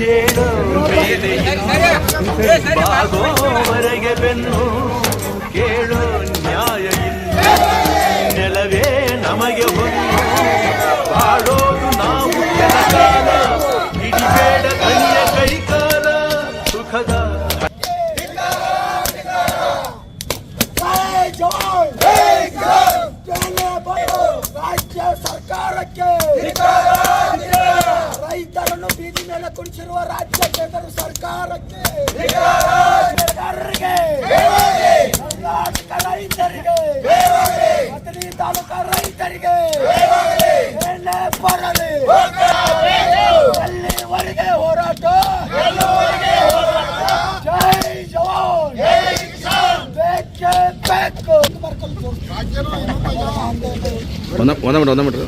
ಮೇಲೆ ಬಾಗೋವರೆಗೆ ಬೆನ್ನು ಕೇಳು ನ್ಯಾಯ ಇಲ್ಲ. ನೆಲವೇ ನಮಗೆ ಹೊನ್ನು ಬಾಳೋದು ನಾವು ಕೆಲಕಾಲ ಹಿಡಿಬೇಡ ಕೈಯ ಕೈಕಾಲ ಸುಖದ ಸರ್ಕಾರಕ್ಕೆ. ಕುಣಿಸಿರುವ ರಾಜ್ಯ ಕೇಂದ್ರ ಸರ್ಕಾರಕ್ಕೆ. ಸರ್ಕಾರರಿಗೆ ಕರ್ನಾಟಕ ರೈತರಿಗೆ. ಮದನಿ ತಾಲೂಕಾ ರೈತರಿಗೆ. ಬರಲಿ. ಎಲ್ಲಿವರೆಗೆ ಹೋರಾಟ? ಜೈ ಜವಾನ್. ಬೇಕೇ ಬೇಕು ಒಂದ ಒಂದ ಮಿಟ್ರ ಒಂದ ಮೀಟ್ರ್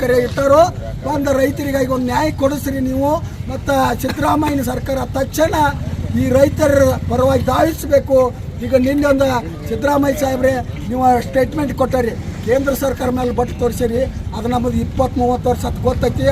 ಕರೆ ಇಟ್ಟರು. ಒಂದು ರೈತರಿಗಾಗಿ ಒಂದು ನ್ಯಾಯ ಕೊಡಿಸ್ರಿ ನೀವು. ಮತ್ತು ಸಿದ್ದರಾಮಯ್ಯ ಸರ್ಕಾರ ತಕ್ಷಣ ಈ ರೈತರ ಪರವಾಗಿ ಧಾವಿಸಬೇಕು ಈಗ ನಿನ್ನೆ ಒಂದು ಸಿದ್ದರಾಮಯ್ಯ ಸಾಹೇಬ್ರೆ ನೀವು ಸ್ಟೇಟ್ಮೆಂಟ್ ಕೊಟ್ಟರಿ. ಕೇಂದ್ರ ಸರ್ಕಾರ ಮೇಲೆ ಬಟ್ಟು ತೋರಿಸಿರಿ. ಅದು ನಮ್ಮದು ಇಪ್ಪತ್ತು ಮೂವತ್ತು ವರ್ಷ ಗೊತ್ತೈತಿ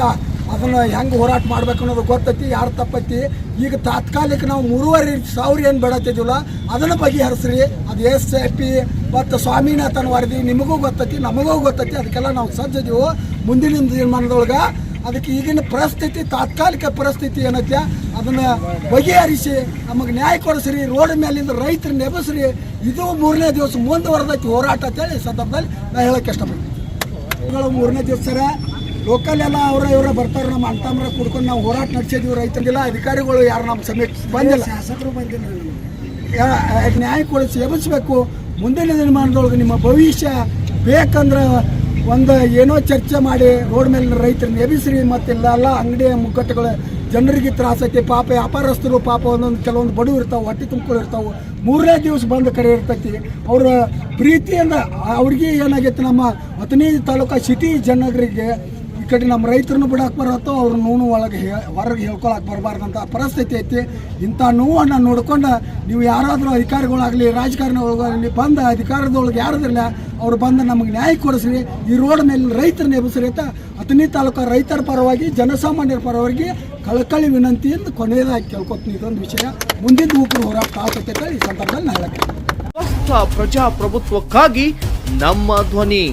ಅದನ್ನು ಹೆಂಗೆ ಹೋರಾಟ ಮಾಡ್ಬೇಕು ಅನ್ನೋದು ಗೊತ್ತೈತಿ, ಯಾರು ತಪ್ಪೈತಿ. ಈಗ ತಾತ್ಕಾಲಿಕ ನಾವು ಮೂರುವರೆ ಸಾವಿರ ಏನು ಬೇಡತ್ತಿದ್ವಲ್ಲ ಅದನ್ನು ಬಗೆಹರಿಸ್ರಿ. ಅದು ಎಸ್, ಎ, ಪಿ ಮತ್ತು ಸ್ವಾಮಿನಾಥನ್ ವರದಿ ನಿಮಗೂ ಗೊತ್ತೈತಿ, ನಮಗೂ ಗೊತ್ತೈತಿ, ಅದಕ್ಕೆಲ್ಲ ನಾವು ಸಜ್ಜದೀವು ಮುಂದಿನ ದಿನಮಾನದೊಳಗೆ ಅದಕ್ಕೆ ಈಗಿನ ಪರಿಸ್ಥಿತಿ, ತಾತ್ಕಾಲಿಕ ಪರಿಸ್ಥಿತಿ ಏನೈತೆ, ಅದನ್ನು ಬಗೆಹರಿಸಿ, ನಮಗೆ ನ್ಯಾಯ ಕೊಡಿಸ್ರಿ, ರೋಡ್ ಮೇಲಿಂದ ರೈತರು ನೆಬಸ್ರಿ. ಇದು ಮೂರನೇ ದಿವಸ ಮುಂದುವರೆದೈತಿ ಹೋರಾಟ ಅಂತೇಳಿ ಸಂದರ್ಭದಲ್ಲಿ ನಾನು ಹೇಳಕ್ಕೆ ಇಷ್ಟಪಡ್ತೀನಿ. ಮೂರನೇ ದಿವಸ ಲೋಕಲ್ ಎಲ್ಲ ಅವರ ಇವರ ಬರ್ತಾರೆ ನಮ್ಮ ಅಂತಾಮ್ರ ಕುಡ್ಕೊಂಡು ನಾವು ಹೋರಾಟ ನಡೆಸಿದ್ವಿ ರೈತರಿಗೆಲ್ಲ ಅಧಿಕಾರಿಗಳು ಯಾರು ನಮ್ಮ ಸಮೀಪ ಬಂದಿಲ್ಲ. ಶಾಸಕರು ಬಂದಿಲ್ಲ ನ್ಯಾಯ ಕೊಡಿಸಿ ಎಬ್ಬಿಸ್ಬೇಕು ಮುಂದಿನ ದಿನಮಾನದೊಳಗೆ ನಿಮ್ಮ ಭವಿಷ್ಯ ಬೇಕಂದ್ರೆ ಒಂದು ಏನೋ ಚರ್ಚೆ ಮಾಡಿ ರೋಡ್ ಮೇಲಿನ ರೈತರನ್ನ ಎಬ್ಬಿಸ್ರಿ ಮತ್ತು ಇಲ್ಲೆಲ್ಲ ಅಂಗಡಿಯ ಮುಗ್ಗಟ್ಟುಗಳು ಜನರಿಗೆ ತ್ರಾಸೈತಿ ಪಾಪ ವ್ಯಾಪಾರಸ್ಥರು ಪಾಪ ಒಂದೊಂದು ಕೆಲವೊಂದು ಬಡವು ಇರ್ತಾವೆ ಹೊಟ್ಟೆ ತುಂಬ್ಕೊಂಡು ಇರ್ತಾವೆ. ಮೂರನೇ ದಿವಸ ಬಂದು ಕರೆ ಇರ್ತೈತಿ. ಅವರ ಪ್ರೀತಿಯಿಂದ ಅವ್ರಿಗೆ ಏನಾಗೈತೆ ನಮ್ಮ ಹತ್ತನೇ ತಾಲೂಕು ಸಿಟಿ ಜನರಿಗೆ ಈ ಕಡೆ ನಮ್ಮ ರೈತರನ್ನು ಬಿಡಕ್ಕೆ ಬರತ್ತೋ ಅವ್ರ ನೋವು ಒಳಗೆ ಹೊರಗೆ ಹೇಳ್ಕೊಳಕ್ಕೆ ಬರಬಾರ್ದಂಥ ಪರಿಸ್ಥಿತಿ ಐತಿ. ಇಂಥ ನೋವನ್ನು ನೋಡ್ಕೊಂಡು ನೀವು ಯಾರಾದರೂ ಅಧಿಕಾರಿಗಳಾಗಲಿ, ರಾಜಕಾರಣಿಗಳಾಗಲಿ ಬಂದ ಅಧಿಕಾರದೊಳಗೆ ಯಾರದಿಲ್ಲ ಅವ್ರು ಬಂದು ನಮಗೆ ನ್ಯಾಯ ಕೊಡಿಸ್ರಿ, ಈ ರೋಡ್ ಮೇಲೆ ರೈತರ ಎಬ್ಬಿಸ್ರಿ ಅಂತ ಅತನಿ ತಾಲೂಕು ರೈತರ ಪರವಾಗಿ, ಜನಸಾಮಾನ್ಯರ ಪರವಾಗಿ ಕಳಕಳಿ ವಿನಂತಿ ವಿನಂತಿಯಿಂದ ಕೊನೆಯದಾಗಿ ಕೇಳ್ಕೊತೀನಿ. ಇದೊಂದು ವಿಷಯ. ಮುಂದಿನ ಊಕರು ಹೋರಾಟ ಆಗ್ತೈತೆ ಈ ಸಂದರ್ಭದಲ್ಲಿ ಹೇಳಕ್ಕೆ ಪ್ರಜಾಪ್ರಭುತ್ವಕ್ಕಾಗಿ ನಮ್ಮ ಧ್ವನಿ.